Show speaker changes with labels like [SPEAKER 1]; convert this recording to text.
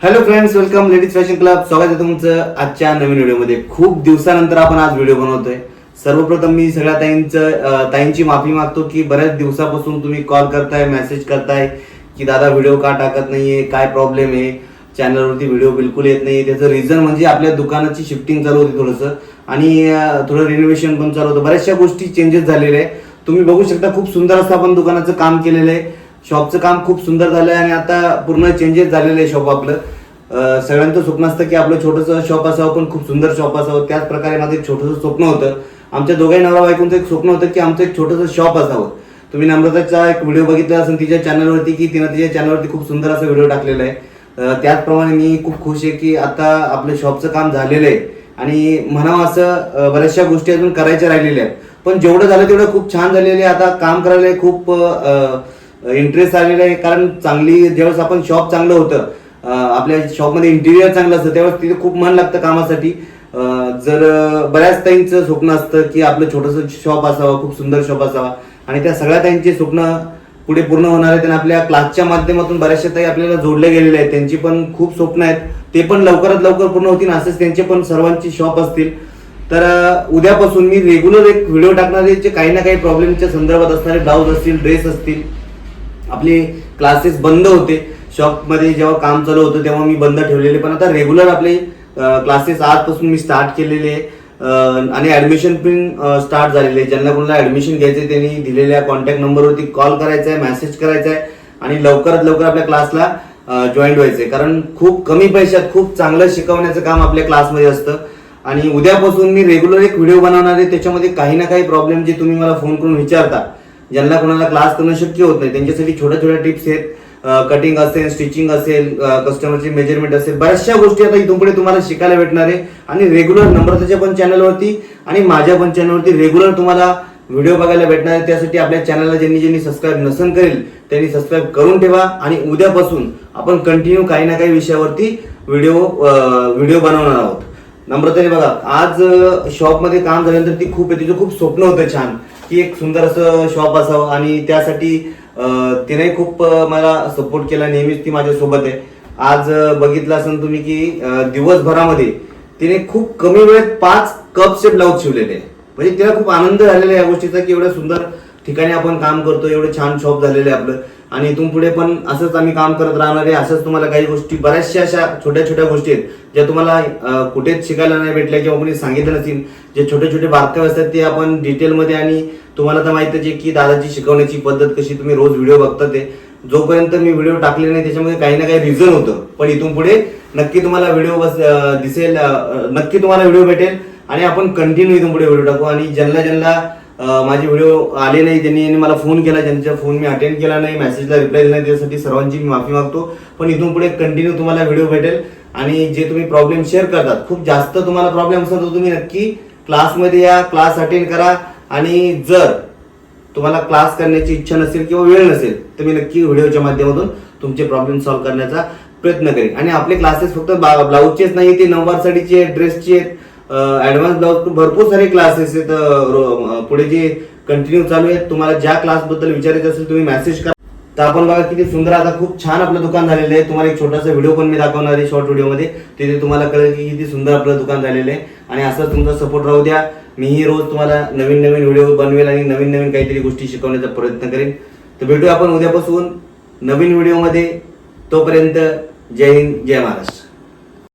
[SPEAKER 1] Hello friends welcome ladies fashion club स्वागत आहे तुमचं आजच्या नवीन व्हिडिओमध्ये. खूप दिवसानंतर आपण आज व्हिडिओ बनवतोय. सर्वप्रथम मी सगळ्या ताईंचं ताईंची माफी मागतो की बऱ्याच दिवसापासून तुम्ही कॉल करताय मेसेज करताय की दादा व्हिडिओ का टाकत नाहीये काय प्रॉब्लेम आहे? चॅनलवरती व्हिडिओ बिलकुल येत नाही त्याचं रिझन म्हणजे आपल्या दुकानाची शिफ्टिंग चालू होती थोडंसं. आणि थोडं रिनोव्हेशन पण चालू होतं. बऱ्याचशा गोष्टी चेंजेस झालेल्या आहे. तुम्ही बघू शकता खूप सुंदर असं आपण दुकानाचं काम केलेलं आहे. शॉपचं काम खूप सुंदर झालं आहे आणि आता पूर्ण चेंजेस झालेलं आहे शॉप आपलं. सगळ्यांचं स्वप्न असतं की आपलं छोटंसं शॉप असावं पण खूप सुंदर शॉप असावं. त्याच प्रकारे माझं एक छोटंसं स्वप्न होतं. आमच्या दोघाही नवरा बायकोंचं एक स्वप्न होतं की आमचं एक छोटंसं शॉप असावं. तुम्ही नम्रताचा एक व्हिडिओ बघितला असेल तिच्या चॅनलवरती की तिनं तिच्या चॅनलवरती खूप सुंदर असा व्हिडिओ टाकलेला आहे. त्याचप्रमाणे मी खूप खुश आहे की आता आपलं शॉपचं काम झालेलं आहे. आणि म्हणावं असं बऱ्याचशा गोष्टी अजून करायच्या राहिलेल्या आहेत. पण जेवढं झालं तेवढं खूप छान झालेलं आहे. आता काम करायला खूप इंटरेस्ट आलेला आहे कारण चांगली ज्यावेळेस आपण शॉप चांगलं होतं आपल्या शॉपमध्ये इंटिरियर चांगलं असतं त्यावेळेस तिथे खूप मन लागतं कामासाठी. जर बऱ्याच ताईंचं स्वप्न असतं की आपलं छोटंसं शॉप असावं खूप सुंदर शॉप असावा. आणि त्या सगळ्या ताईंचे स्वप्न पुढे पूर्ण होणार आहे त्यांना आपल्या क्लासच्या माध्यमातून बऱ्याचशा ताई आपल्याला जोडले गेलेले आहेत. त्यांची पण खूप स्वप्न आहेत. ते पण लवकरात लवकर पूर्ण होतील असेच त्यांचे पण सर्वांची शॉप असतील. तर उद्यापासून मी रेग्युलर एक व्हिडिओ टाकणारे जे काही ना काही प्रॉब्लेमच्या संदर्भात असणारे ब्लाऊज असतील ड्रेस असतील आपले क्लासेस बंद होते. शॉपमध्ये जेव्हा काम चालू होतं तेव्हा मी बंद ठेवलेले. पण आता रेग्युलर आपले क्लासेस आजपासून मी स्टार्ट केलेले. आहे. आणि ऍडमिशन पण स्टार्ट झालेले. आहे. ज्यांना कोणाला ऍडमिशन घ्यायचे त्यांनी दिलेल्या कॉन्टॅक्ट नंबरवरती कॉल करायचा आहे मेसेज करायचा आहे आणि लवकरात लवकर आपल्या क्लासला जॉईन व्हायचंय. कारण खूप कमी पैशात खूप चांगलं शिकवण्याचं काम आपल्या क्लासमध्ये असतं. आणि उद्यापासून मी रेग्युलर एक व्हिडिओ बनवणार आहे. त्याच्यामध्ये काही ना काही प्रॉब्लेम जे तुम्ही मला फोन करून विचारता ज्यांना कोणाला क्लास करणं शक्य होत नाही. त्यांच्यासाठी छोट्या छोट्या टिप्स आहेत. कटिंग असेल स्टिचिंग असेल कस्टमरची मेजरमेंट असेल. बऱ्याचशा गोष्टी आता इथून पुढे तुम्हाला शिकायला भेटणार आहे. आणि रेग्युलर नम्रताच्या पण चॅनलवरती आणि माझ्या पण चॅनलवरती रेग्युलर तुम्हाला व्हिडिओ बघायला भेटणार आहे. त्यासाठी आपल्या चॅनलला ज्यांनी ज्यांनी सबस्क्राईब नसन करेल त्यांनी सबस्क्राईब करून ठेवा. आणि उद्यापासून आपण कंटिन्यू काही ना काही विषयावरती व्हिडिओ व्हिडिओ बनवणार आहोत. नम्रताने बघा आज शॉपमध्ये काम झाल्यानंतर ती खूप तिचं खूप स्वप्न होतं छान. की एक सुंदर असं शॉप असावं आणि त्यासाठी तिने खूप मला सपोर्ट केला. नेहमीच ती माझ्यासोबत आहे. आज बघितलं असेल तुम्ही की दिवसभरामध्ये तिने खूप कमी वेळेत पाच कपचे ब्लाऊज शिवलेले म्हणजे तिला खूप आनंद झालेला या गोष्टीचा की एवढ्या सुंदर ठिकाणी आपण काम करतो एवढं छान शॉप झालेलं आहे आपलं. आणि इथून पुढे पण असंच आम्ही काम करत राहणार आहे असंच तुम्हाला काही गोष्टी बऱ्याचशा अशा छोट्या छोट्या गोष्टी आहेत ज्या तुम्हाला कुठेच शिकायला नाही भेटल्या किंवा कोणी सांगितलं नसेल जे छोटे छोटे बारकावे असतात ते आपण डिटेलमध्ये आणि तुम्हाला तर माहितच आहे की दादाची शिकवण्याची पद्धत कशी तुम्ही रोज व्हिडिओ बघता ते. जोपर्यंत मी व्हिडिओ टाकले नाही त्याच्यामध्ये काही ना काही रिझन होतं. पण इथून पुढे नक्की तुम्हाला व्हिडिओ बस दिसेल नक्की तुम्हाला व्हिडिओ भेटेल. आणि आपण कंटिन्यू इथून पुढे व्हिडिओ टाकू. आणि ज्यांना ज्यांना माझे व्हिडिओ आले नाही त्यांनी मला फोन केला ज्यांचा फोन मी अटेंड केला नाही मेसेजला रिप्लाय दिला नाही त्यासाठी सर्वांची मी माफी मागतो. पण इथून पुढे कंटिन्यू तुम्हाला व्हिडिओ भेटेल आणि जे तुम्ही प्रॉब्लेम शेअर करतात खूप जास्त तुम्हाला प्रॉब्लेम असेल तर तुम्ही नक्की क्लासमध्ये या क्लास अटेंड करा आणि जर तुम्हाला क्लास करण्याची इच्छा नसेल किंवा वेळ नसेल तर मी नक्की व्हिडिओच्या माध्यमातून तुमचे प्रॉब्लेम सॉल्व्ह करण्याचा प्रयत्न करेन. आणि आपले क्लासेस फक्त ब्लाऊजचेच नाही ते नऊवार साडीचे ड्रेसचे आहेत ऍडव्हान्स ब्लॉग भरपूर सारे क्लासेस आहेत पुढे जे कंटिन्यू चालू आहेत तुम्हाला ज्या क्लासबद्दल विचारायचं असेल तुम्ही मेसेज करा. तर आपण बघा किती सुंदर आता खूप छान आपलं दुकान झालेलं आहे. तुम्हाला एक छोटासा व्हिडिओ पण मी दाखवणार आहे शॉर्ट व्हिडिओमध्ये तिथे तुम्हाला कळेल की किती सुंदर आपलं दुकान झालेलं आहे. आणि असंच तुमचा सपोर्ट राहू द्या. मीही रोज तुम्हाला नवीन नवीन व्हिडिओ बनवेल आणि नवीन नवीन काहीतरी गोष्टी शिकवण्याचा प्रयत्न करेन. तर भेटूया आपण उद्यापासून नवीन व्हिडिओमध्ये तोपर्यंत जय हिंद जय महाराष्ट्र.